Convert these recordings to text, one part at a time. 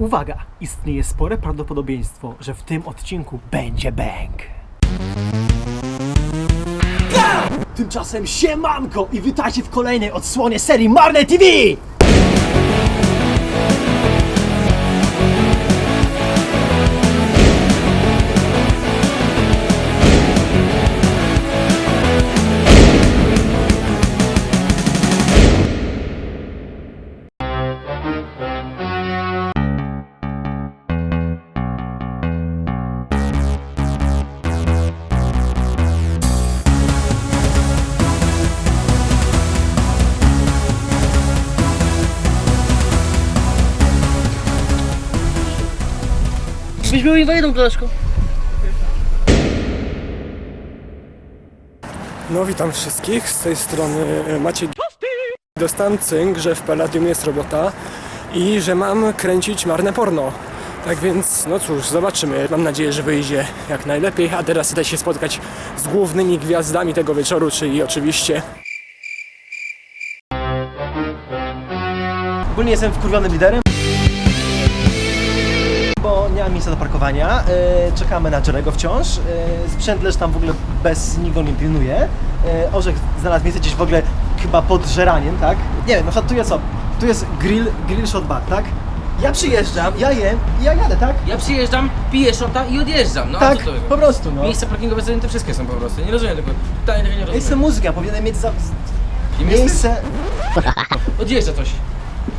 Uwaga! Istnieje spore prawdopodobieństwo, że w tym odcinku będzie bang. Tymczasem siemanko i witajcie w kolejnej odsłonie serii Marne TV! Byś był inwalidą, koleżko. No witam wszystkich, z tej strony e, Maciej Dostałem cynk, że w Palladium jest robota i że mam kręcić marne porno. Tak więc, no cóż, zobaczymy. Mam nadzieję, że wyjdzie jak najlepiej, a teraz idę się spotkać z głównymi gwiazdami tego wieczoru, czyli oczywiście Ogólnie jestem wkurwionym liderem, miejsca do parkowania. E, czekamy na Jerego wciąż. E, sprzęt leży tam w ogóle bez nikogo nie pilnuje. E, Orzech znalazł miejsce gdzieś w ogóle chyba pod żeraniem, tak? Nie wiem, na przykład tu jest co? Tu jest grill, grill shot bar, tak? Ja przyjeżdżam, ja jem i ja jadę, tak? Ja przyjeżdżam, piję szota i odjeżdżam. No a tak, co to po prostu, no. Miejsca parkingowe zajęte wszystkie są po prostu. Nie rozumiem tego. Totalnie tego nie rozumiem. muzyka, powinienem mieć za... I miejsce... miejsce... Odjeżdża coś.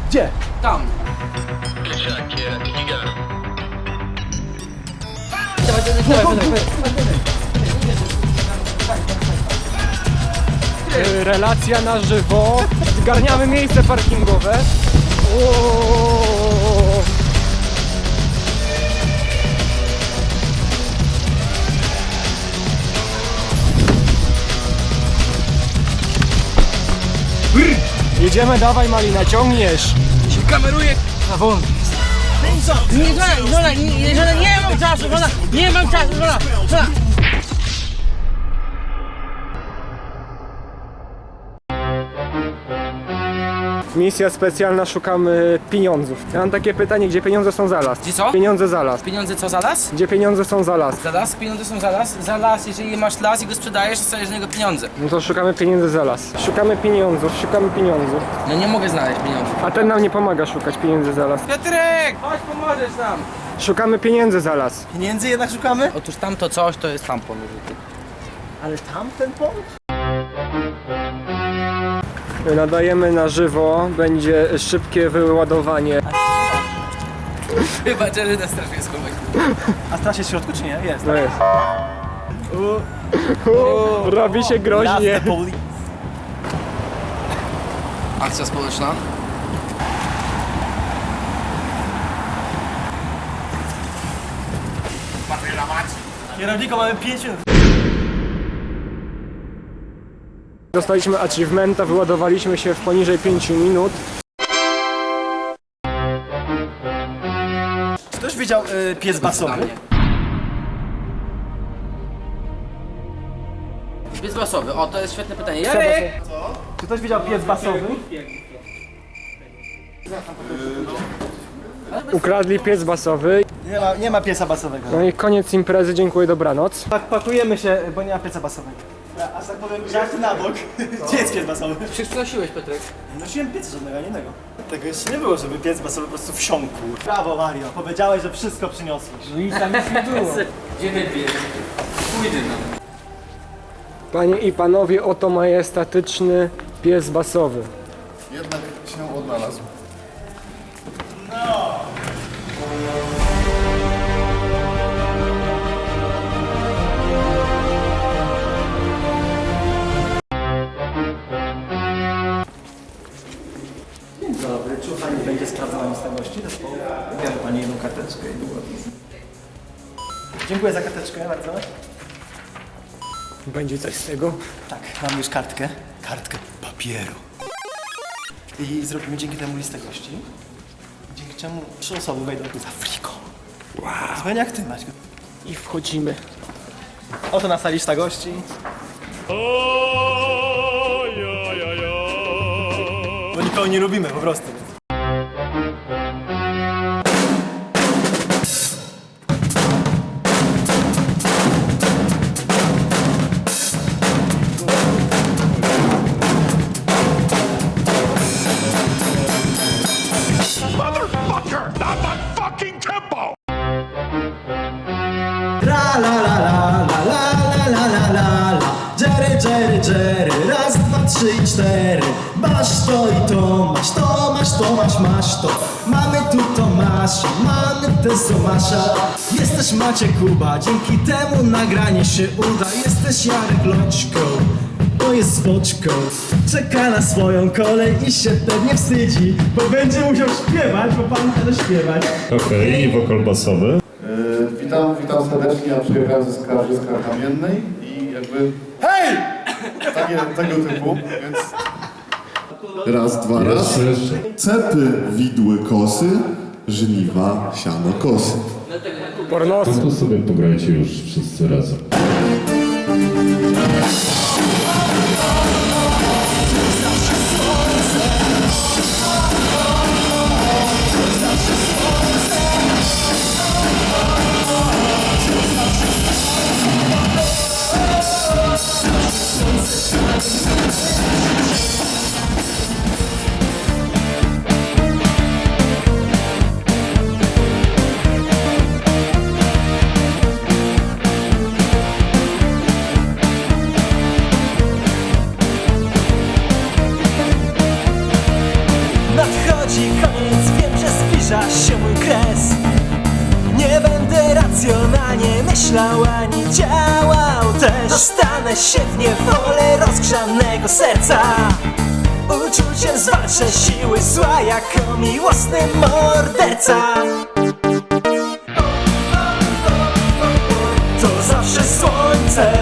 Gdzie? Tam. Dawaj, dawaj. e, relacja na żywo. Zgarniamy miejsce parkingowe. Jedziemy, dawaj Malina, ciągniesz. się kameruje. A won. Nie, żona, żona, nie, żona, nie mam czasu, żona, nie mam czasu, żona, żona. Misja specjalna, szukamy pieniądzów. Ja mam takie pytanie, gdzie pieniądze są za las? Gdzie co? Pieniądze za las. Pieniądze co za las? Gdzie pieniądze są za las? Za las? Pieniądze są za las? Za las, jeżeli masz las i go sprzedajesz, to dostajesz z niego pieniądze. No to szukamy pieniędzy za las. Szukamy pieniądzów, szukamy pieniądzów. No nie mogę znaleźć pieniądzów. A ten nam nie pomaga szukać pieniędzy za las. Piotrek, chodź pomożesz nam. Szukamy pieniędzy za las. Pieniędzy jednak szukamy? Otóż tamto coś to jest tampon. Ale tamten punkt? Nadajemy na żywo, będzie szybkie wyładowanie. Chyba Jerry na strasznie schować. A straż jest w środku czy nie? Jest. No jest. U, robi się groźnie. Akcja społeczna. Kierowniku mamy 5 minut. Dostaliśmy achievementa, wyładowaliśmy się w poniżej 5 minut. Ktoś widział y, pies basowy? Pies basowy, o to jest świetne pytanie. Jarek! Czy ktoś widział pies basowy? Ukradli piec basowy. Nie ma, nie ma piesa basowego. No i koniec imprezy, dziękuję, dobranoc. Tak, pakujemy się, bo nie ma pieca basowego. A tak powiem, żarty na bok. Gdzie jest pies basowy? Przecież przynosiłeś, Piotrek. Nie nosiłem pieca żadnego, ani innego. Tego jeszcze nie było, żeby piec basowy po prostu wsiąkł. Brawo Mario, powiedziałeś, że wszystko przyniosłeś. No i tam nic nie było. Gdzie pies? Pójdę nam. Panie i panowie, oto majestatyczny pies basowy. Czy pani będzie sprawdzała miejscowości zespołu? Biorę pani jedną karteczkę i długopis. Dziękuję za karteczkę bardzo. Będzie coś z tego? Tak, mam już kartkę. Kartkę papieru. I zrobimy dzięki temu listę gości. Dzięki czemu trzy osoby wejdą tu za friko. Wow. Zupełnie jak ty, Maćku. I wchodzimy. Oto nasza lista gości. Bo nikogo nie lubimy po prostu. Tomasz, Tomasz, Tomasz, masz to Mamy tu Tomasza, mamy też Tomasza Jesteś Maciek Kuba, dzięki temu nagranie się uda. Jesteś Jarek Loczką, to jest spoczką Czeka na swoją kolej i się pewnie wstydzi Bo będzie musiał śpiewać, bo pan chce śpiewać. Okej, i wokal basowy. Yy, witam, witam serdecznie, ja przyjechałem ze Skarżyska Kamiennej i jakby... Takie, tego typu, więc... Raz, dwa, raz. Cepy, widły, kosy, żniwa, siano, kosy. Pornosy. No to sobie pograjcie już wszyscy razem. Serca. Uczuciem zwalczę siły zła jako miłosny morderca. To zawsze słońce.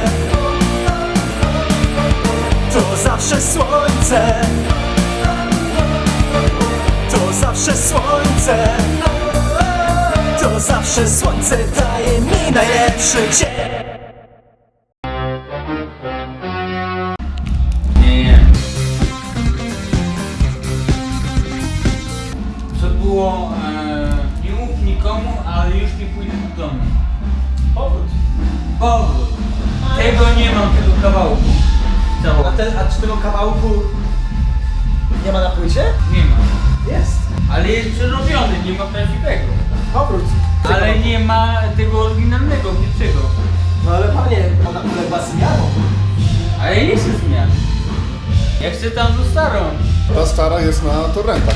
To zawsze słońce. To zawsze słońce. To zawsze słońce daje mi najlepszy dzień Powrót. Tego nie mam, tego kawałku. A, a czy tego kawałku nie ma na płycie? Nie ma. Jest. Ale jest przerobiony, nie ma prawdziwego. Powrót. Ale nie ma tego oryginalnego, pierwszego. No ale panie, ona uległa zmianom. Ale jest zmian. Ja chcę tam do starą. Ta stara jest na torrentach.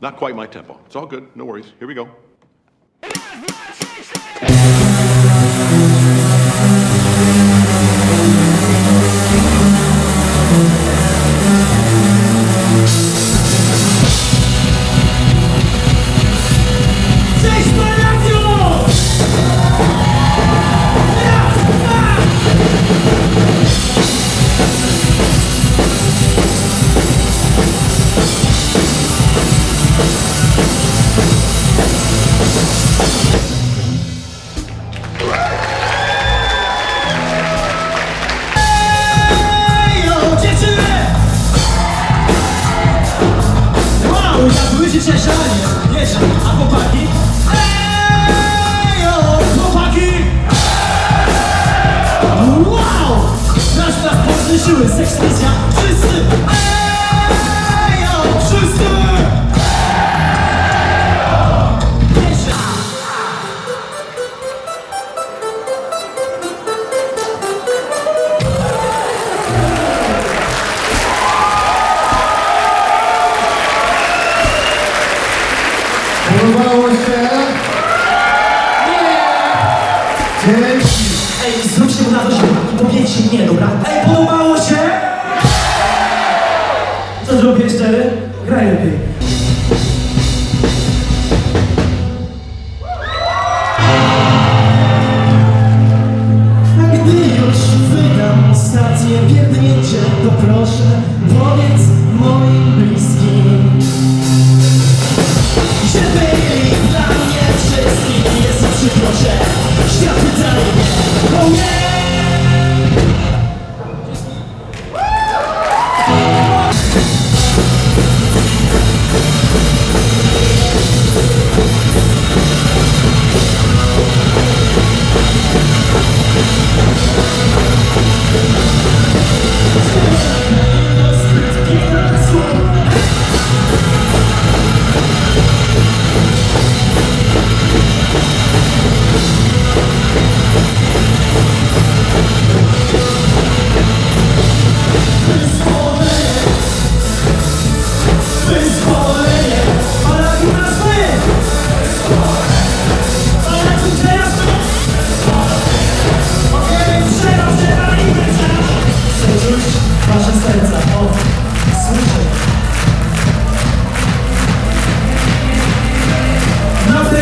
Not quite my tempo. It's all good. No worries. Here we go. Nie, dobra? Ej, podobało się? Co zrobię szczery? Graj lepiej.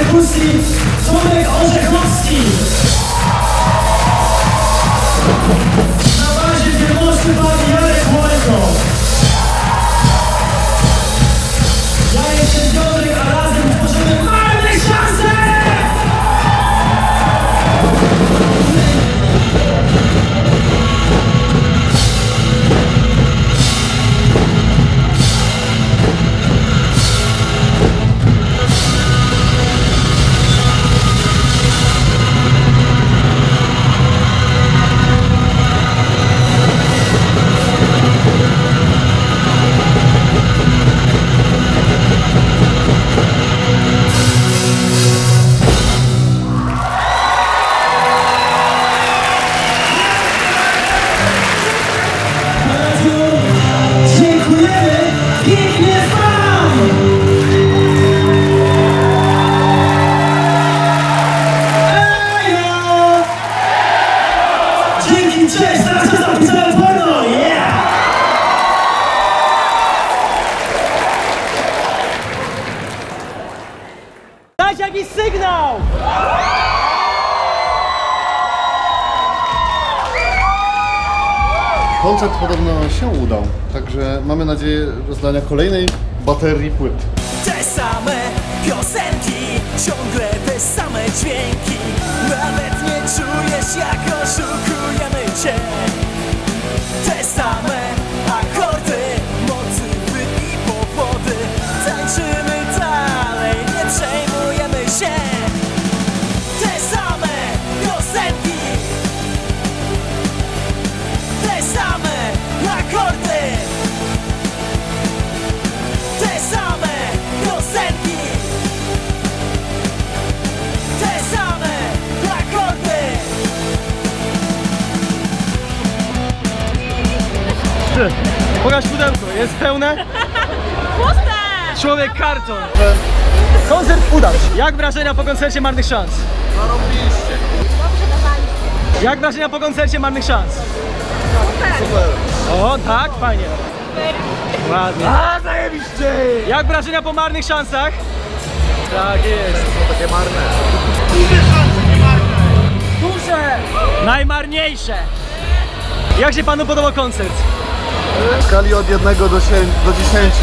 Perkusji Słowek Orzechowski. Także mamy nadzieję rozdania kolejnej baterii płyt. Te same piosenki, ciągle te same dźwięki Nawet nie czujesz jak pudełko, jest pełne? Puste! Człowiek karton. Koncert udał się. Jak wrażenia po koncercie Marnych Szans? Jak wrażenia po koncercie Marnych Szans? Super! O, tak? Fajnie. Ładnie. A, zajebiście! Jak wrażenia po Marnych Szansach? Tak jest. To takie marne. Duże szanse, nie marne. Duże! Najmarniejsze! Jak się panu podobał koncert? W skali od 1 do 10, do 10,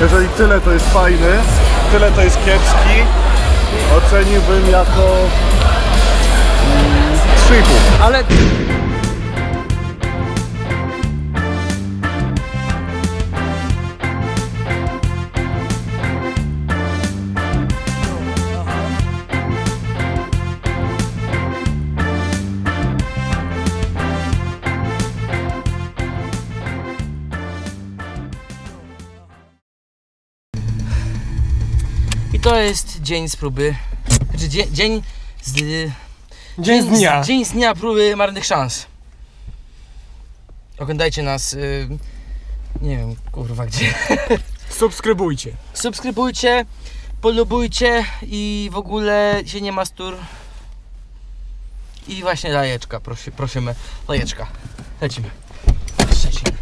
jeżeli tyle to jest fajny, tyle to jest kiepski, oceniłbym jako mm, 3,5. Ale to jest dzień z próby. Znaczy dzień, dzień z... Dzień z dnia. Dzień z dnia próby marnych szans. Oglądajcie nas. Y, nie wiem, kurwa gdzie. Subskrybujcie. Subskrybujcie, polubujcie i w ogóle się nie mastur. I właśnie lajeczka, prosi, prosimy. Lajeczka. Lecimy. Szczecin.